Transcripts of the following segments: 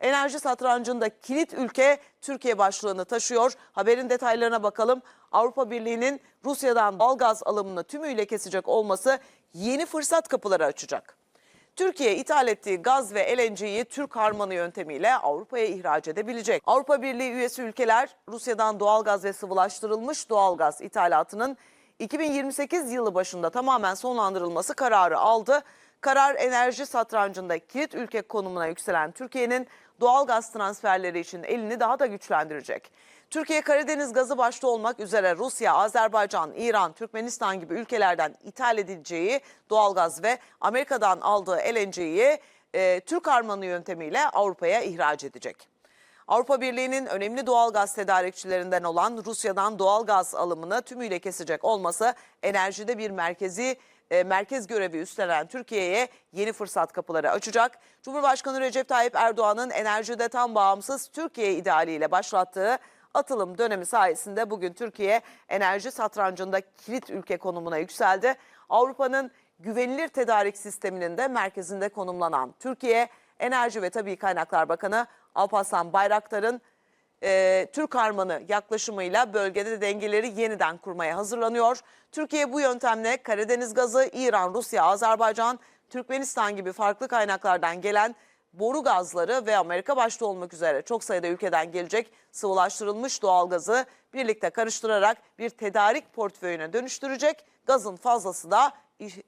Enerji satrancında kilit ülke Türkiye başlığını taşıyor. Haberin detaylarına bakalım. Avrupa Birliği'nin Rusya'dan doğalgaz alımını tümüyle kesecek olması yeni fırsat kapıları açacak. Türkiye ithal ettiği gaz ve LNG'yi Türk harmanı yöntemiyle Avrupa'ya ihraç edebilecek. Avrupa Birliği üyesi ülkeler Rusya'dan doğalgaz ve sıvılaştırılmış doğalgaz ithalatının 2028 yılı başında tamamen sonlandırılması kararı aldı. Karar enerji satrancında kilit ülke konumuna yükselen Türkiye'nin doğalgaz transferleri için elini daha da güçlendirecek. Türkiye Karadeniz gazı başta olmak üzere Rusya, Azerbaycan, İran, Türkmenistan gibi ülkelerden ithal edileceği doğalgaz ve Amerika'dan aldığı LNG'yi e, Türk harmanı yöntemiyle Avrupa'ya ihraç edecek. Avrupa Birliği'nin önemli doğalgaz tedarikçilerinden olan Rusya'dan doğalgaz alımını tümüyle kesecek olması enerjide bir merkezi e, merkez görevi üstlenen Türkiye'ye yeni fırsat kapıları açacak. Cumhurbaşkanı Recep Tayyip Erdoğan'ın enerjide tam bağımsız Türkiye idealiyle başlattığı atılım dönemi sayesinde bugün Türkiye enerji satrancında kilit ülke konumuna yükseldi. Avrupa'nın güvenilir tedarik sisteminin de merkezinde konumlanan Türkiye, Enerji ve Tabii Kaynaklar Bakanı Alparslan Bayraktar'ın e, Türk harmanı yaklaşımıyla bölgede dengeleri yeniden kurmaya hazırlanıyor. Türkiye bu yöntemle Karadeniz gazı, İran, Rusya, Azerbaycan, Türkmenistan gibi farklı kaynaklardan gelen boru gazları ve Amerika başta olmak üzere çok sayıda ülkeden gelecek sıvılaştırılmış doğalgazı birlikte karıştırarak bir tedarik portföyüne dönüştürecek. Gazın fazlası da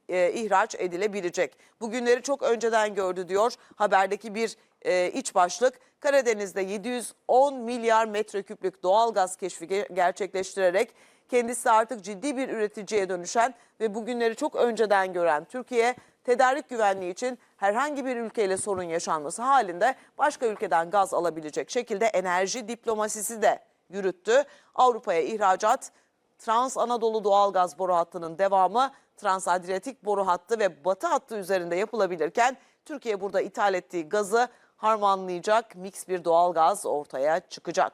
ihraç edilebilecek. Bugünleri çok önceden gördü diyor haberdeki bir e, iç başlık. Karadeniz'de 710 milyar metreküplük doğalgaz keşfi ge- gerçekleştirerek kendisi artık ciddi bir üreticiye dönüşen ve bugünleri çok önceden gören Türkiye tedarik güvenliği için herhangi bir ülkeyle sorun yaşanması halinde başka ülkeden gaz alabilecek şekilde enerji diplomasisi de yürüttü. Avrupa'ya ihracat Trans Anadolu doğalgaz boru hattının devamı Transadriyatik boru hattı ve batı hattı üzerinde yapılabilirken Türkiye burada ithal ettiği gazı harmanlayacak mix bir doğalgaz ortaya çıkacak.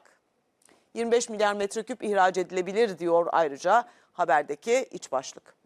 25 milyar metreküp ihraç edilebilir diyor ayrıca haberdeki iç başlık.